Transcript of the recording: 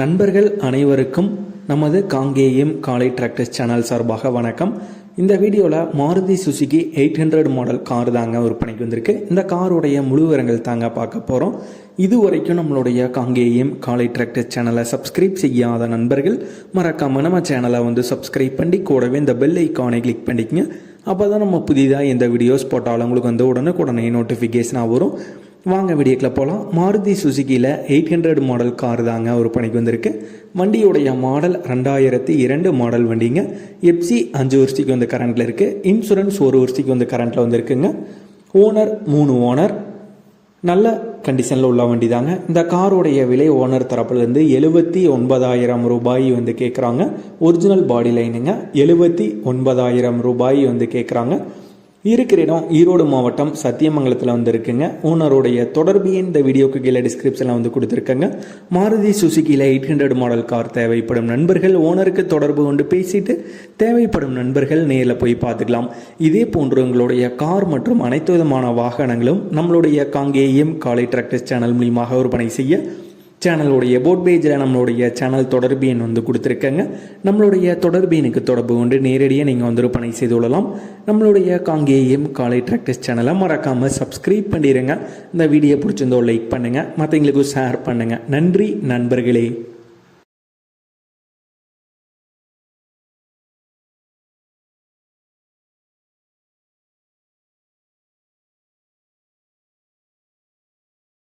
நண்பர்கள் அனைவருக்கும் நமது காங்கேயம் காலை டிராக்டர்ஸ் சேனல் சார்பாக வணக்கம். இந்த வீடியோவில் Maruti Suzuki eight hundred model car தாங்க விற்பனைக்கு வந்திருக்கு. இந்த காருடைய முழு விவரங்கள் தாங்க பார்க்க போகிறோம் இது வரைக்கும் நம்மளுடைய காங்கேயம் காலை டிராக்டர் சேனலை சப்ஸ்கிரைப் செய்யாத நண்பர்கள் மறக்காமல் நம்ம சேனலை வந்து சப்ஸ்கிரைப் பண்ணி கூடவே இந்த பெல் ஐக்கானை கிளிக் பண்ணிக்கங்க. அப்போ தான் நம்ம புதிதாக எந்த வீடியோஸ் போட்டாலும் உங்களுக்கு வந்து உடனுக்குடனே நோட்டிஃபிகேஷனாக வரும். வாங்க வீடியோக்கில் போகலாம் மாருதி சுசுகியில் எயிட் ஹண்ட்ரட் மாடல் கார் தாங்க ஒரு பணிக்கு வந்திருக்கு. வண்டியுடைய மாடல் ரெண்டாயிரத்தி இரண்டு மாடல் வண்டிங்க. எப்சி அஞ்சு வருஷத்துக்கு வந்து கரண்ட்டில் இருக்குது இன்சூரன்ஸ் ஒரு வருஷத்துக்கு வந்து கரண்ட்டில் வந்துருக்குங்க. ஓனர் மூணு ஓனர் நல்ல கண்டிஷனில் உள்ள வண்டி தாங்க. இந்த காரோடைய விலை ஓனர் தரப்புலேருந்து எழுபத்தி ஒன்பதாயிரம் ரூபாய் வந்து கேட்குறாங்க ஒரிஜினல் பாடி லைனுங்க எழுபத்தி ஒன்பதாயிரம் ரூபாய் வந்து கேட்குறாங்க இருக்கிற இடம் ஈரோடு மாவட்டம் சத்தியமங்கலத்தில் வந்து இருக்குங்க ஓனருடைய தொடர்பு இந்த வீடியோக்கு கீழே டிஸ்கிரிப்ஷனில் வந்து கொடுத்துருக்கங்க. மாருதி சுசுகியில் எயிட் ஹண்ட்ரட் மாடல் கார் தேவைப்படும் நண்பர்கள். ஓனருக்கு தொடர்பு கொண்டு பேசிட்டு தேவைப்படும் நண்பர்கள் நேரில் போய் பார்த்துக்கலாம். இதே போன்று உங்களுடைய கார் மற்றும் அனைத்து விதமான வாகனங்களும் நம்மளுடைய காங்கேயம் காலை டிராக்டர்ஸ் சேனல் மூலியமாக விற்பனை செய்ய சேனலுடைய போட் பேஜில் நம்மளுடைய சேனல் தொடர்பு எண் வந்து கொடுத்துருக்கேங்க. நம்மளுடைய தொடர்பு எண்ணுக்கு தொடர்பு கொண்டு நேரடியாக நீங்கள் வந்து பணி செய்து கொள்ளலாம். நம்மளுடைய காங்கேயம் காலை ட்ராக்டர்ஸ் சேனலை மறக்காமல் சப்ஸ்கிரைப் பண்ணிடுங்க இந்த வீடியோ பிடிச்சிருந்தோ லைக் பண்ணுங்கள் மற்றவங்களுக்கும் ஷேர் பண்ணுங்கள் நன்றி நண்பர்களே.